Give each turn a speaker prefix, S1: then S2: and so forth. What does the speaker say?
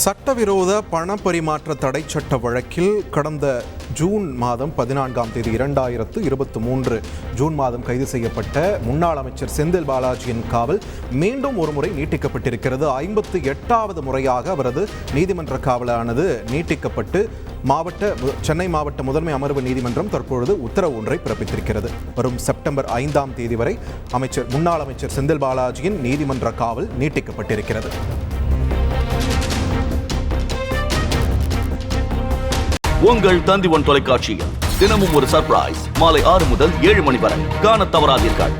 S1: சட்டவிரோத பண பரிமாற்ற தடை சட்ட வழக்கில் கடந்த ஜூன் மாதம் பதினான்காம் தேதி இரண்டாயிரத்து இருபத்தி மூன்று ஜூன் மாதம் கைது செய்யப்பட்ட முன்னாள் அமைச்சர் செந்தில் பாலாஜியின் காவல் மீண்டும் ஒருமுறை நீட்டிக்கப்பட்டிருக்கிறது. ஐம்பத்து எட்டாவது முறையாக அவரது நீதிமன்ற காவலானது நீட்டிக்கப்பட்டு மாவட்ட சென்னை மாவட்ட முதன்மை அமர்வு நீதிமன்றம் தற்பொழுது உத்தரவு ஒன்றை பிறப்பித்திருக்கிறது. வரும் செப்டம்பர் ஐந்தாம் தேதி வரை அமைச்சர் முன்னாள் அமைச்சர் செந்தில் பாலாஜியின் நீதிமன்ற காவல் நீட்டிக்கப்பட்டிருக்கிறது.
S2: உங்கள் தந்தி ஒன் தொலைக்காட்சியில் தினமும் ஒரு சர்ப்ரைஸ் மாலை ஆறு முதல் ஏழு மணி வரை. காண தவறாதீர்கள்.